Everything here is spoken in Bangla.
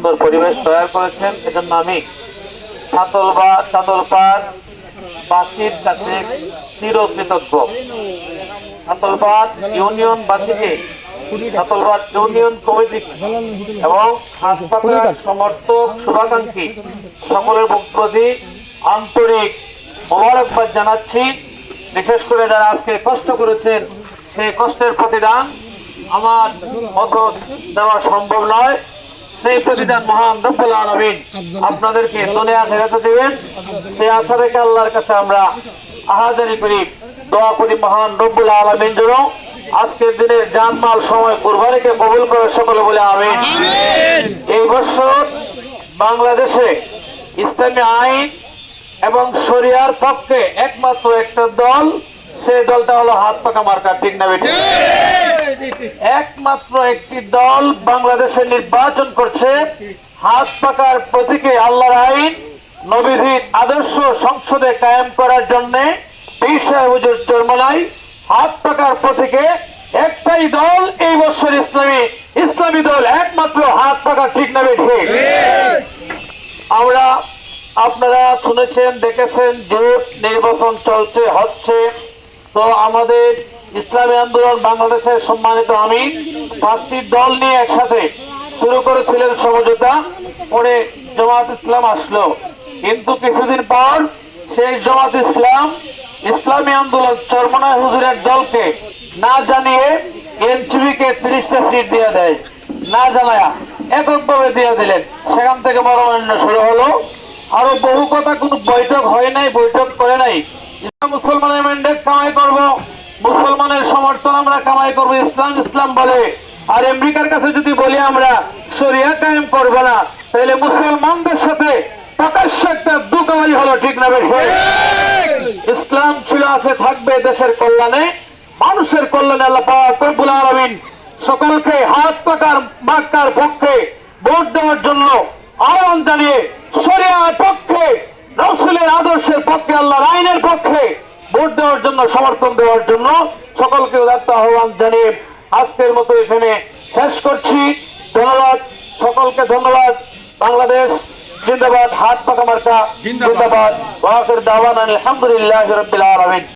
সুন্দর পরিবেশ তৈরি করেছেন। এজন্য আমি ছাতলবা চাতলপাড় বাসীর কাছে চিরকৃতজ্ঞ। ছাতলপাড় ইউনিয়ন বাসীকে ছাতলপাড় ইউনিয়ন কমিটি এবং হাসপাতাল সমর্থক শুভাকাঙ্ক্ষী সকলের প্রতি আন্তরিক মোবারকবাদ জানাচ্ছি। বিশেষ করে যারা আজকে কষ্ট করেছেন সেই কষ্টের প্রতিদান আমার মত দেওয়া সম্ভব নয়। সেই প্রতিদান মহান রব্বুল আলামিন আপনাদেরকে দুনিয়া ফেরাতে দেবেন। সেই আশা রেখে আল্লাহর কাছে আমরা আহাজারি করি দোয়া করি মহান রব্বুল আলামিন যেন আজকের দিনের জানমাল সময় কুরবানিকে কবুল করে সকলে বলে আমিন। এই বছর বাংলাদেশে ইসলামী আইন এবং শরিয়ার পক্ষে একমাত্র একটা দল সেই দলটা হলো হাত পাকা মার্কা ঠিক না বেটি একমাত্র একটি দল বাংলাদেশে নির্বাচন করছে। হাত পাকার প্রতীকে আল্লাহর আইন নবীজির আদর্শ সংসদে কায়েম করার জন্য হুজুর চরমলাই হাত পাকার প্রতীকে একটাই দল এই বছর ইসলামী ইসলামী দল একমাত্র হাত পাকা ঠিক না বেঠে আমরা আপনারা শুনেছেন, দেখেছেন জোট নির্বাচন চলছে, হচ্ছে। তো আমাদের ইসলামী আন্দোলন বাংলাদেশের সম্মানিত আমি পাঁচটি দল নিয়ে একসাথে শুরু করেছিলেন সমঝোতা। পরে জামাত ইসলাম আসলো। কিন্তু কিছুদিন পর সেই জামাত ইসলাম ইসলামী আন্দোলন চরমনায় হুজুরের দলকে না জানিয়ে এনসিবি কে তিরিশটা সিট দিয়ে দেয়। না জানায়া এককভাবে দিয়ে দিলেন। সেখান থেকে মনোনয়ন শুরু হলো। আরও বহু কথা কোন বৈঠক হয় নাই, বৈঠক করে নাই। মুসলমানের ম্যান্ডেট কামাই করব। মুসলমানের সমর্থন আমরা কামাই করব, ইসলাম ইসলাম বলে। আর আমেরিকার কাছে যদি বলি আমরা কায়েম করব না, তাহলে মুসলমানদের সাথে ইসলাম ছিল, আছে, থাকবে দেশের কল্যাণে, মানুষের কল্যাণে আল্লাহ সকলকে হাত পাকার মাক্কার পক্ষে ভোট দেওয়ার জন্য আহ্বান জানিয়ে শরিয়ার পক্ষে, রসুলের আদর্শের পক্ষে পক্ষে ভোট দেওয়ার জন্য সমর্থন দেওয়ার জন্য সকলকে উদাত্ত আহ্বান জানিয়ে আজকের মতো এখানে শেষ করছি। ধন্যবাদ। সকলকে ধন্যবাদ। বাংলাদেশ জিন্দাবাদ হাত পাকা মার্কা জিন্দাবাদ। ওয়াকের দাওয়ান আলহামদুলিল্লাহ রবিল আলমিন।